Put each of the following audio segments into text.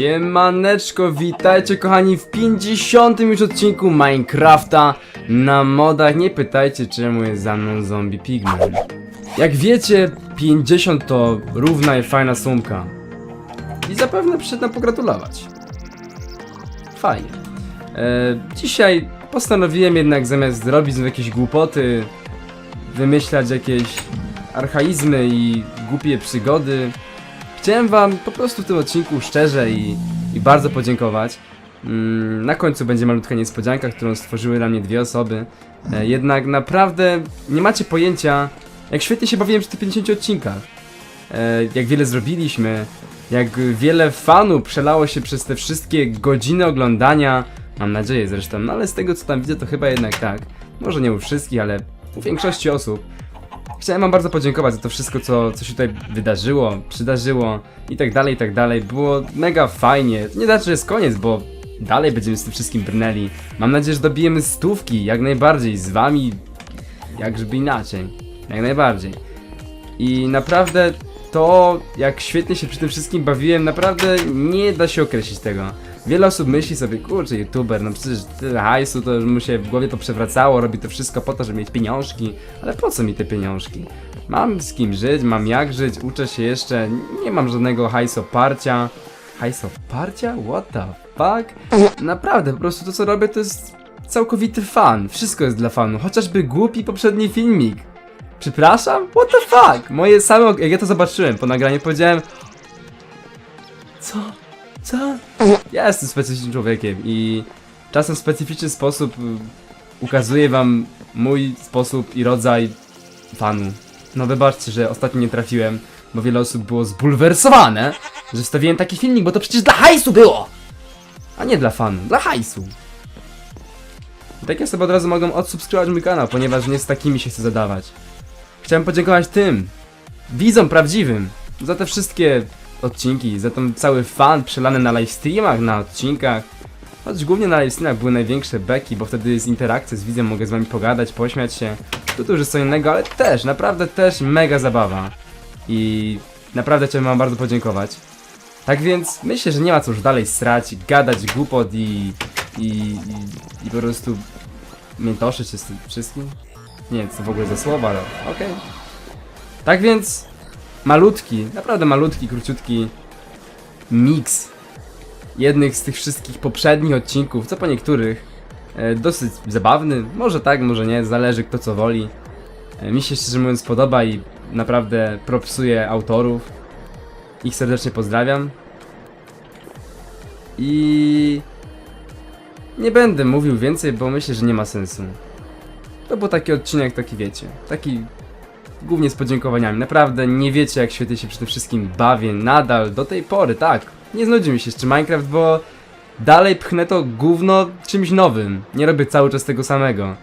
Siemaneczko, witajcie kochani w 50. już odcinku Minecrafta na modach. Nie pytajcie czemu jest za mną zombie pigman. Jak wiecie, 50 to równa i fajna sumka. I zapewne przyszedł nam pogratulować. Fajnie. E, dzisiaj postanowiłem jednak zamiast robić znów jakieś głupoty, wymyślać jakieś archaizmy i głupie przygody, Chciałem wam po prostu w tym odcinku szczerze i, i bardzo podziękować. Mm, na końcu będzie malutka niespodzianka, którą stworzyły dla mnie dwie osoby. E, jednak naprawdę nie macie pojęcia, jak świetnie się bawiłem przy tych 50 odcinkach. E, jak wiele zrobiliśmy, jak wiele fanów przelało się przez te wszystkie godziny oglądania. Mam nadzieję zresztą, no ale z tego co tam widzę to chyba jednak tak. Może nie u wszystkich, ale u większości osób. Chciałem wam bardzo podziękować za to wszystko, co, co się tutaj wydarzyło, przydarzyło i tak dalej, i tak dalej. Było mega fajnie. Nie znaczy, że jest koniec, bo dalej będziemy z tym wszystkim brnęli. Mam nadzieję, że dobijemy stówki, jak najbardziej, z wami, jak żeby inaczej. Jak najbardziej. I naprawdę to, jak świetnie się przy tym wszystkim bawiłem, naprawdę nie da się określić tego. Wiele osób myśli sobie, kurczę, youtuber, no przecież tyle hajsu, to mu się w głowie to przewracało, robi to wszystko po to, żeby mieć pieniążki. Ale po co mi te pieniążki? Mam z kim żyć, mam jak żyć, uczę się jeszcze, nie mam żadnego hajsu oparcia. Hajsu oparcia? What the fuck? Naprawdę, po prostu to co robię to jest całkowity fan. Wszystko jest dla fanu, chociażby głupi poprzedni filmik. Przepraszam? What the fuck? Moje same, jak ja to zobaczyłem po nagraniu, powiedziałem Co? Co? Ja jestem specyficznym człowiekiem i czasem w specyficzny sposób y, ukazuję wam mój sposób i rodzaj fanu. No wybaczcie, że ostatnio nie trafiłem, bo wiele osób było zbulwersowane, że wstawiłem taki filmik, bo to przecież dla hajsu było! A nie dla fanu, dla hajsu. I takie osoby od razu mogą odsubskrybować mój kanał, ponieważ nie z takimi się chcę zadawać. Chciałem podziękować tym, widzom prawdziwym, za te wszystkie odcinki, za ten cały fan przelany na livestreamach, na odcinkach. Choć głównie na livestreamach były największe beki, bo wtedy jest interakcja z widzem, mogę z wami pogadać, pośmiać się. To jest co innego, ale też, naprawdę też mega zabawa. I naprawdę chciałem wam bardzo podziękować. Tak więc myślę, że nie ma co już dalej srać, gadać głupot i, i, i, i po prostu miętoszyć się z tym wszystkim. Nie wiem, co w ogóle za słowa, ale okej. Tak więc malutki, naprawdę malutki, króciutki miks jednych z tych wszystkich poprzednich odcinków, co po niektórych e, dosyć zabawny, może tak, może nie, zależy kto co woli. E, mi się szczerze mówiąc podoba i naprawdę propsuję autorów. Ich serdecznie pozdrawiam. I nie będę mówił więcej, bo myślę, że nie ma sensu. To był taki odcinek, taki wiecie, taki głównie z podziękowaniami. Naprawdę nie wiecie, jak świetnie się przy tym wszystkim bawię. Nadal, do tej pory, tak. Nie znudzi mi się jeszcze Minecraft, bo dalej pchnę to gówno czymś nowym. Nie robię cały czas tego samego.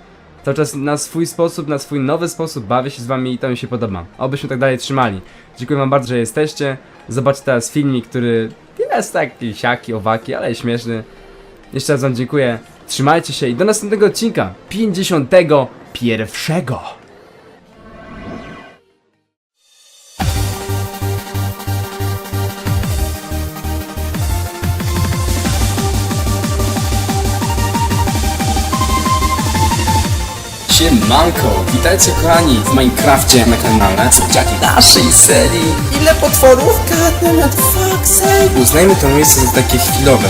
Cały czas na swój sposób, na swój nowy sposób bawię się z wami i to mi się podoba. Obyśmy tak dalej trzymali. Dziękuję wam bardzo, że jesteście. Zobaczcie teraz filmik, który jest taki siaki, owaki, ale śmieszny. Jeszcze raz wam dziękuję. Trzymajcie się i do następnego odcinka 51. Siemanko, witajcie kochani w Minecrafcie na kanale Słodziaki naszej serii. Ile potworów? God fuck sake Uznajmy to miejsce za takie chwilowe.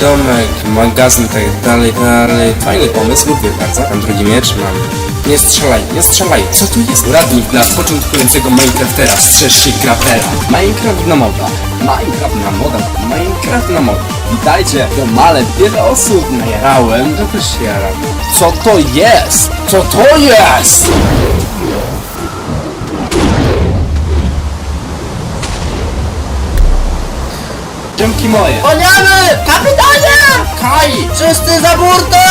Domek, magazyn i tak dalej, dalej. Fajny pomysł, lubię bardzo. Mam drugi miecz, mam Nie strzelaj, nie strzelaj, co tu jest? Radnik dla początkującego Minecraftera, strzeżcie grapera Minecraft na moda, Minecraft na moda, Minecraft na moda Witajcie, to male, wiele osób najarałem, to też się jaram Co to jest? Co to jest? Dzięki moje Paniamy! Kapitanie! Kaj! Wszyscy za burtę!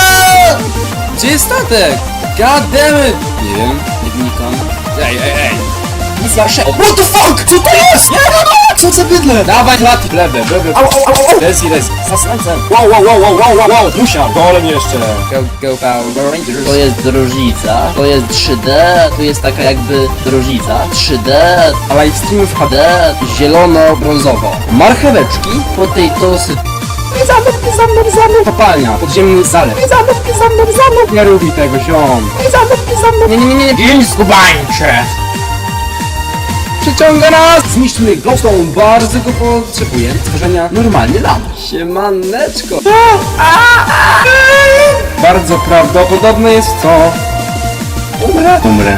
Gdzie jest statek? God damn it! Nie wiem, nie wnikam. Ej, ej, ej! Nic waszego! What the fuck? Co to jest? Nie, no, no! Co za bydle? Dawaj lat lewe, lewe. Au, au, au, au. Resi, resi. Zasrańcem. Wow, wow, wow, wow, wow, wow, wow. Musiał. Golem jeszcze. Go, go Power Rangers. To jest różnica. To jest 3D, tu jest taka jakby różnica. 3D, A live streamów HD. HD, zielono-brązowo. Marcheweczki, potatoesy. Zamek, zamek, zamek. Kopalnia, podziemny zalew. Zamek, zamek, zamek. Nie robi tego, ziom. Zamek, zamek. Nie, nie, nie, nie. Gin skubańcze. Przyciąga nas! Zniszczmy Glowstone, bardzo go potrzebuję. Stworzenia normalnie lam. Siemaneczko. Bardzo prawdopodobne jest to... Umrę. Umrę.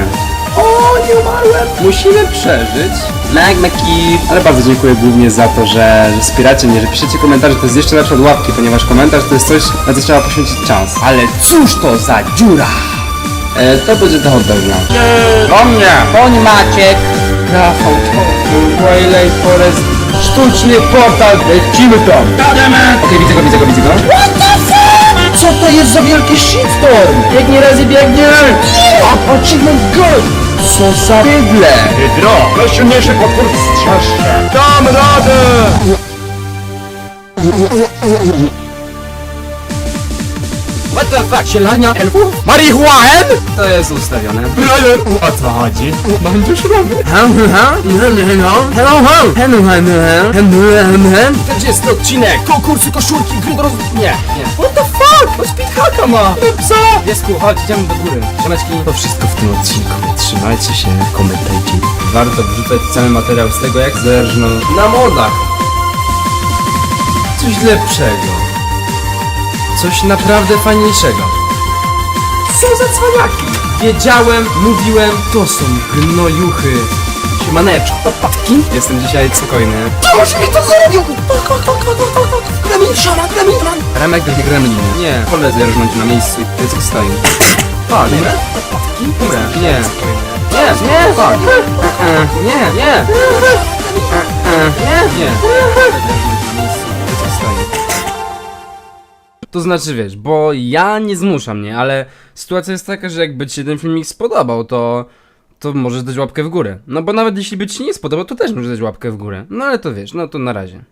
O, nie umarłem. Musimy przeżyć. Magma Key. Ale bardzo dziękuję głównie za to, że, że wspieracie mnie, że piszecie komentarze. To jest jeszcze lepsze od łapki, ponieważ komentarz to jest coś, na co trzeba poświęcić czas. Ale cóż to za dziura? E, to będzie to hodowla. Do mnie! Koń Maciek. Rafał to Twilight Forest. Sztuczny portal Lecimy tam. Okej, widzę go, widzę go, widzę go. Co to jest za wielki shitstorm? Biegnie razy biegnie! A achievement gold Co za bydle Hydro, najsilniejszy potwór w strzeżce. Dam radę! What the fuck? Sielania elfów? Marihuanem? To jest ustawione Brajer! O co chodzi? Będziesz robił? To jest odcinek Konkursy koszulki gry do roz... Nie, nie What the fuck? To speedhacka ma Psa Piesku, chodź, idziemy do góry Siemeczki To wszystko w tym odcinku Trzymajcie się, komentajcie Warto wrzucać cały materiał z tego jak zależno na modach Coś lepszego Coś naprawdę fajniejszego Co za cwaniaki Wiedziałem, mówiłem, to są gnojuchy Siemaneczko, papatki Jestem dzisiaj spokojny Toż mi to zrobił! Gremlin, szara, gremlin, Remek drugie gremliny. Nie, wolę zerżnąć na miejscu i dziecko stoi. A, nie? Umrę. Nie. Nie, nie, tak. E, e, Nie, nie. Nie, nie. To znaczy, wiesz, bo ja nie zmuszam, mnie, ale sytuacja jest taka, że jakby ci się ten filmik spodobał, to to możesz dać łapkę w górę. No bo nawet jeśli by ci nie spodobał, to też możesz dać łapkę w górę. No ale to wiesz, no to na razie.